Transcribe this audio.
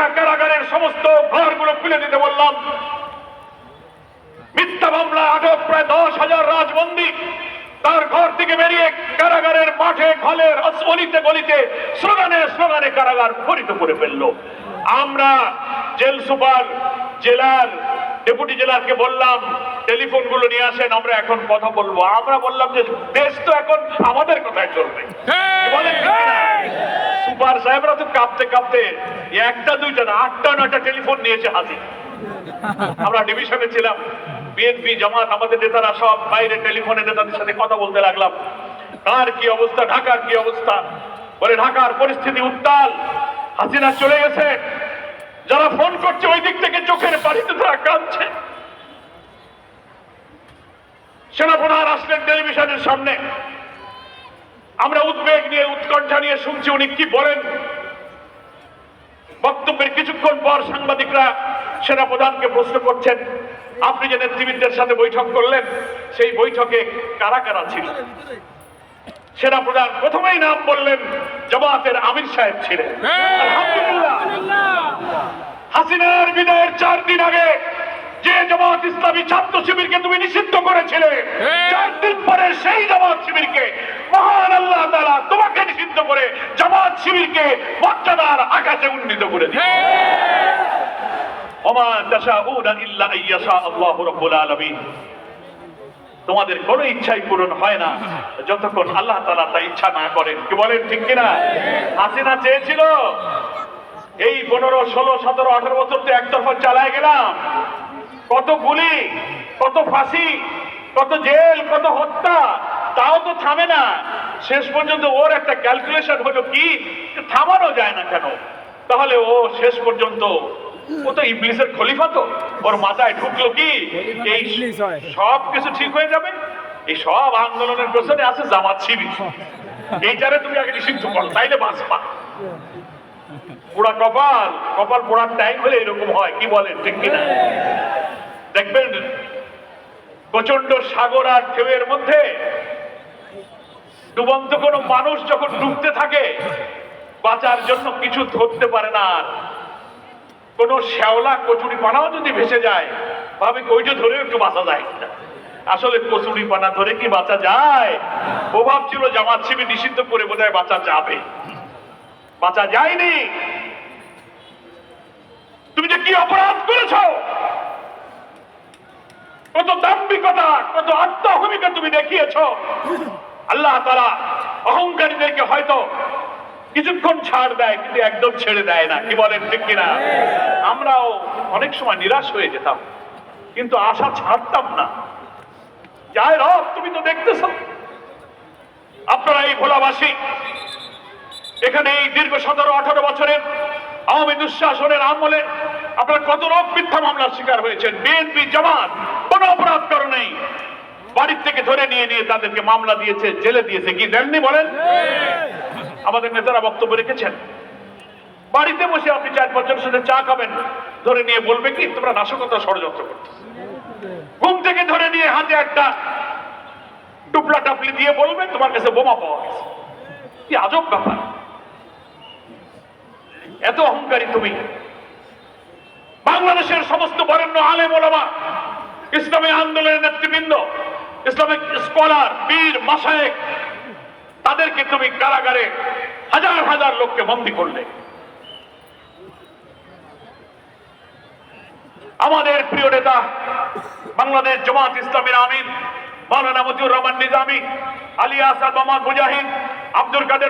ঢাকা কারাগারের সমস্ত ঘরগুলো খুলে দিতে বললাম। মিথ্যা মামলায় আটক প্রায় দশ হাজার রাজবন্দী। তার ঘর থেকে বেরিয়ে কারাগারের মাঠে ঘলের অলিতে গলিতে স্লোগানে স্লোগানে কারাগার ভরিত করে ফেলল। আমরা জেল সুপার, জেলার, ডেপুটি জেলারকে বললাম টেলিফোনগুলো নিয়ে আসেন আমরা এখন কথা বলব। আমরা বললাম যে দেশ তো এখন আমাদের কথায় চলবে। বলেন? সুপার সাহেবরা তো কাঁপতে কাঁপতে একটা দুইটা না আটটা নয়টা টেলিফোন নিয়েছে হাতে। আমরা ডিভিশনে ছিলাম বিএনপি জামাত আমাদের নেতারা সব বাইরে টেলিফোনে নেতাদের সাথে কথা বলতে লাগলাম। কার কি অবস্থা ঢাকার কি অবস্থা? বলে ঢাকার পরিস্থিতি উত্তাল। হাসিনা চলে গেছে। যারা ফোন করছে ওই দিক থেকে চোখের পানিতে তারা কাঁদছে। সেনাপ্রধান আসলেন টেলিভিশনের সামনে। আমরা উদ্বেগ নিয়ে উৎকণ্ঠা নিয়ে শুনছি উনি কি বলেন? বক্তব্যের কিছুক্ষণ পর সাংবাদিকরা সেনাপ্রধানকে প্রশ্ন করছেন আপনি যে নেতৃবৃন্দের সাথে বৈঠক করলেন সেই বৈঠকে কারা কারা ছিল? সেনাপ্রধান প্রথমেই নাম বললেন জামাতের আমির সাহেব ছিলেন। আলহামদুলিল্লাহ। হাসিনার বিদায়ের চার দিন আগে ইসলামী ছাত্র শিবিরকে তুমি নিষিদ্ধ করেছিলে। চার দিন পরে সেই জামাত শিবিরকে মহান আল্লাহ তাআলা তোমাকে নিষিদ্ধ করে জামাত শিবিরকে মর্যাদার আকাশে উন্নীত করে রাব্বুল আলামিন। তোমাদের কোনো ইচ্ছাই পূরণ হয় না। যতক্ষণ আল্লাহ তালা তা ইচ্ছা না করেন। কি বলেন ঠিক কিনা? হাসিনা চেয়েছিল এই পনেরো ষোলো সতেরো আঠারো বছর তো একতরফা চালায় গেলাম। কত গুলি কত ফাঁসি কত জেল কত হত্যা তাও তো থামে না। শেষ পর্যন্ত ওর একটা ক্যালকুলেশন হলো কি থামানো যায় না কেন? তাহলে ও শেষ পর্যন্ত ও তো ইবলিসের খলিফা তো। ওর মাথায় ঢুকলো কি এই সব কিছু ঠিক হয়ে যাবে? এই সব আন্দোলনের পেছনে আছে জামাত শিবির। এইটারে তুমি আগে নিষিদ্ধ করো তাইলে বাঁচবা। পোড়া কপাল কপাল পোড়ার টাইম হলে এরকম হয় কি বলেন ঠিক কিনা? দেখবেন প্রচণ্ড সাগর আর ঢেউয়ের মধ্যে ডুবন্ত কোনো মানুষ যখন ডুবতে থাকে, বাঁচার জন্য কিছু ধরতে পারে না আর। কোনো শ্যাওলা কচুরি পানাও যদি ভেসে যায়, ভাবে কি ওইটা ধরে একটু বাঁচা যায় আসলে কচুরি পানা ধরে কি বাঁচা যায়? ও ভাবছিল জামাত শিবির নিষিদ্ধ করে বোধহয় বাঁচা যাবে। বাঁচা যায়নি তুমি যে কি অপরাধ করেছ কত তুমি দেখিয়েছ। আল্লাহ তারা অহংকারীদেরকে হয়তো কিছুক্ষণ ছাড় দেয়, কিন্তু একদম ছেড়ে দেয় না। কি বলেন, ঠিক কিনা? আমরাও অনেক সময় নিরাশ হয়ে যেতাম, কিন্তু আশা ছাড়তাম না। যাই রব, তুমি তো দেখতেছ। আপনারা এই ভোলাবাসী, এখানে এই দীর্ঘ সতেরো আঠারো বছরের আওয়ামী দুঃশাসনের আমলে আপনারা কত রোগ মিথ্যা মামলার শিকার হয়েছেন বিএনপি জামাত কোনো অপরাধ করো নেই। বাড়ির থেকে ধরে নিয়ে নিয়ে তাদেরকে মামলা দিয়েছে জেলে দিয়েছে। কি দেননি বলেন? আমাদের নেতারা বক্তব্য রেখেছেন। বাড়িতে বসে আপনি চার পাঁচজনের সাথে চা খাবেন। ধরে নিয়ে বলবে কি তোমরা নাশকতা ষড়যন্ত্র করতে ঘুম থেকে ধরে নিয়ে হাতে একটা টুপলা টাপলি দিয়ে বলবে তোমার কাছে বোমা পাওয়া গেছে। কি আজব ব্যাপার। এত অহংকারী তুমি। বাংলাদেশের সমস্ত বরেণ্য আলেম ওলামা, ইসলামী আন্দোলনের নেতৃবৃন্দ, ইসলামিক স্কলার বীর মাসায়েক তাদেরকে তুমি কারাগারে হাজার হাজার লোককে বন্দী করলে। আমাদের প্রিয় নেতা, বাংলাদেশ জমাত ইসলামের আমির, মাওলানা মতিউর রহমান নিজামী, আলী আসাদ মোহাম্মদ মুজাহিদ, আব্দুল কাদের